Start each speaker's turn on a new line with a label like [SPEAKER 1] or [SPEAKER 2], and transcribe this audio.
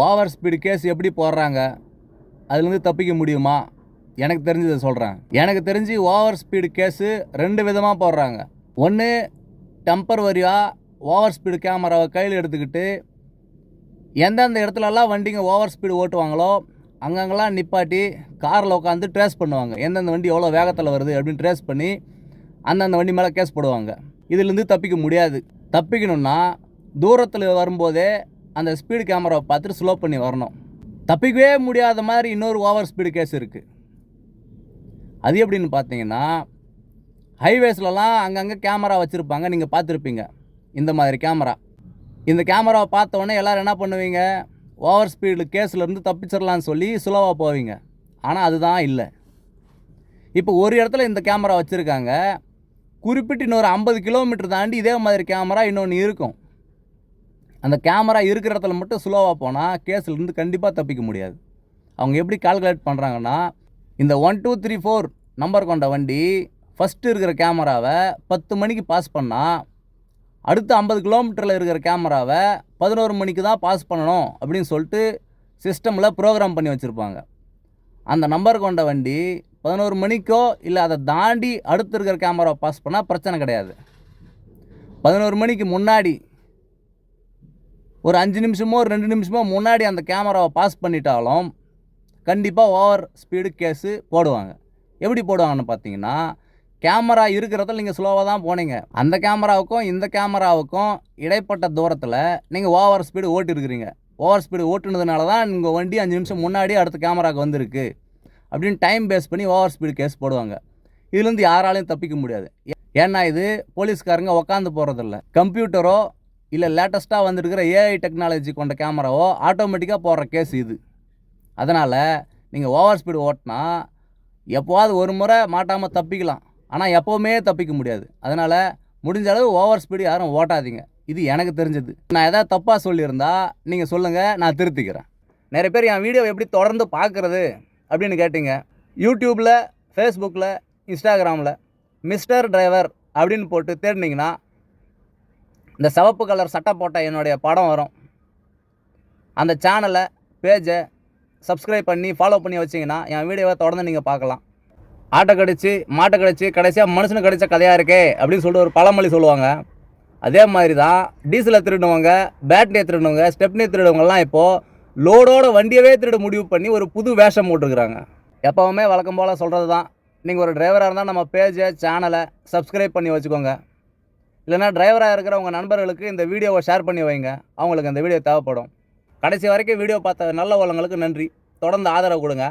[SPEAKER 1] Over speed case எப்படி போடுறாங்க? அதுலேருந்து தப்பிக்க முடியுமா? எனக்கு தெரிஞ்சதை சொல்கிறேன் எனக்கு தெரிஞ்சு ஓவர் ஸ்பீடு கேஸு ரெண்டு விதமாக போடுறாங்க. ஒன்று டெம்பரவரியாக ஓவர் ஸ்பீடு கேமராவை கையில் எடுத்துக்கிட்டு எந்தெந்த இடத்துலலாம் வண்டிங்க ஓவர் ஸ்பீடு ஓட்டுவாங்களோ அங்கங்கெல்லாம் நிப்பாட்டி காரில் உட்காந்து ட்ரேஸ் பண்ணுவாங்க. எந்தெந்த வண்டி எவ்வளோ வேகத்தில் வருது அப்படின்னு ட்ரேஸ் பண்ணி அந்தந்த வண்டி மேலே கேஸ் போடுவாங்க. இதுலேருந்து தப்பிக்க முடியாது. தப்பிக்கணும்னா தூரத்தில் வரும்போதே அந்த ஸ்பீடு கேமராவை பார்த்துட்டு ஸ்லோ பண்ணி வரணும். தப்பிக்கவே முடியாத மாதிரி இன்னொரு ஓவர் ஸ்பீடு கேஸ் இருக்குது அது எப்படின்னு பார்த்தீங்கன்னா ஹைவேஸ்லலாம் அங்கங்கே கேமரா வச்சுருப்பாங்க நீங்கள் பார்த்துருப்பீங்க. இந்த மாதிரி கேமரா இந்த கேமராவை பார்த்தோன்னே எல்லோரும் என்ன பண்ணுவீங்க? ஓவர் ஸ்பீடு கேஸ்லேருந்து தப்பிச்சிடலான்னு சொல்லி சுலவாக போவீங்க. ஆனால் அதுதான் இல்லை. இப்போ ஒரு இடத்துல இந்த கேமரா வச்சுருக்காங்க. குறிப்பிட்டு இன்னொரு ஐம்பது கிலோமீட்டர் தாண்டி இதே மாதிரி கேமரா இன்னொன்று இருக்கும். அந்த கேமரா இருக்கிற இடத்துல மட்டும் ஸ்லோவாக போனால் கேஸ்லேருந்து கண்டிப்பாக தப்பிக்க முடியாது. அவங்க எப்படி கால்குலேட் பண்ணுறாங்கன்னா இந்த one two three four number கொண்ட வண்டி ஃபஸ்ட்டு இருக்கிற கேமராவை பத்து மணிக்கு பாஸ் பண்ணால் அடுத்த ஐம்பது கிலோமீட்டரில் இருக்கிற கேமராவை பதினோரு மணிக்கு தான் பாஸ் பண்ணணும் அப்படின்னு சொல்லிட்டு சிஸ்டமில் ப்ரோக்ராம் பண்ணி வச்சுருப்பாங்க. அந்த நம்பர் கொண்ட வண்டி பதினோரு மணிக்கோ இல்லை அதை தாண்டி அடுத்து இருக்கிற கேமராவை பாஸ் பண்ணால் பிரச்சனை கிடையாது. பதினோரு மணிக்கு முன்னாடி ஒரு அஞ்சு நிமிஷமோ ஒரு ரெண்டு நிமிஷமோ முன்னாடி அந்த கேமராவை பாஸ் பண்ணிட்டாலும் கண்டிப்பாக ஓவர் ஸ்பீடு கேஸு போடுவாங்க. எப்படி போடுவாங்கன்னு பார்த்தீங்கன்னா கேமரா இருக்கிறதில் நீங்கள் ஸ்லோவாக தான் போனீங்க. அந்த கேமராவுக்கும் இந்த கேமராவுக்கும் இடைப்பட்ட தூரத்தில் நீங்கள் ஓவர் ஸ்பீடு ஓட்டிருக்கிறீங்க. ஓவர் ஸ்பீடு ஓட்டுனதுனால தான் உங்கள் வண்டி அஞ்சு நிமிஷம் முன்னாடி அடுத்த கேமராவுக்கு வந்திருக்கு அப்படின்னு டைம் பேஸ் பண்ணி ஓவர் ஸ்பீடு கேஸ் போடுவாங்க. இதுலேருந்து யாராலையும் தப்பிக்க முடியாது. ஏன்னா இது போலீஸ்காரங்க உக்காந்து போகிறதில்ல கம்ப்யூட்டரோ இல்லை லேட்டஸ்ட்டாக வந்திருக்கிற ஏஐ டெக்னாலஜி கொண்ட கேமராவோ ஆட்டோமேட்டிக்காக போடுற கேஸ் இது. அதனால் நீங்கள் ஓவர் ஸ்பீடு ஓட்டினா எப்போவாது ஒரு முறை மாட்டாமல் தப்பிக்கலாம். ஆனால் எப்போவுமே தப்பிக்க முடியாது. அதனால் முடிஞ்ச அளவு ஓவர் ஸ்பீடு யாரும் ஓட்டாதீங்க. இது எனக்கு தெரிஞ்சது. நான் எதாவது தப்பாக சொல்லியிருந்தா நீங்கள் சொல்லுங்கள் நான் திருத்திக்கிறேன். நிறைய பேர் என் வீடியோ எப்படி தொடர்ந்து பார்க்குறது அப்படின்னு கேட்டிங்க. யூடியூப்பில் ஃபேஸ்புக்கில் இன்ஸ்டாகிராமில் மிஸ்டர் டிரைவர் அப்படின்னு போட்டு தேடினீங்கன்னா இந்த சிவப்பு கலர் சட்டை போட்ட என்னுடைய படம் வரும். அந்த சேனலை பேஜை சப்ஸ்கிரைப் பண்ணி ஃபாலோ பண்ணி வச்சிங்கன்னா என் வீடியோவை தொடர்ந்து நீங்கள் பார்க்கலாம். ஆட்டை கடிச்சு மாட்டை கடிச்சு கடைசியாக மனுஷனுக்கு கிடைச்ச கதையாக இருக்கே அப்படின்னு சொல்லிட்டு ஒரு பழமொழி சொல்லுவாங்க. அதே மாதிரி தான் டீசலை திருடுனவங்க பேட்டரியை திருடுனவங்க ஸ்டெப்னியை திருடுவங்கலாம் இப்போது லோடோட வண்டியவே திருட முடிவு பண்ணி ஒரு புது வேஷம் போட்டுருக்குறாங்க. எப்போவுமே வழக்கம் போல் சொல்கிறது தான் நீங்கள் ஒரு டிரைவராக இருந்தால் நம்ம பேஜை சேனலை சப்ஸ்கிரைப் பண்ணி வச்சுக்கோங்க. இல்லைனா டிரைவராக இருக்கிற உங்கள் நண்பர்களுக்கு இந்த வீடியோவை ஷேர் பண்ணி வைங்க. அவங்களுக்கு அந்த வீடியோ தேவைப்படும். கடைசி வரைக்கும் வீடியோ பார்த்த நல்ல உள்ளங்களுக்கு நன்றி. தொடர்ந்து ஆதரவு கொடுங்க.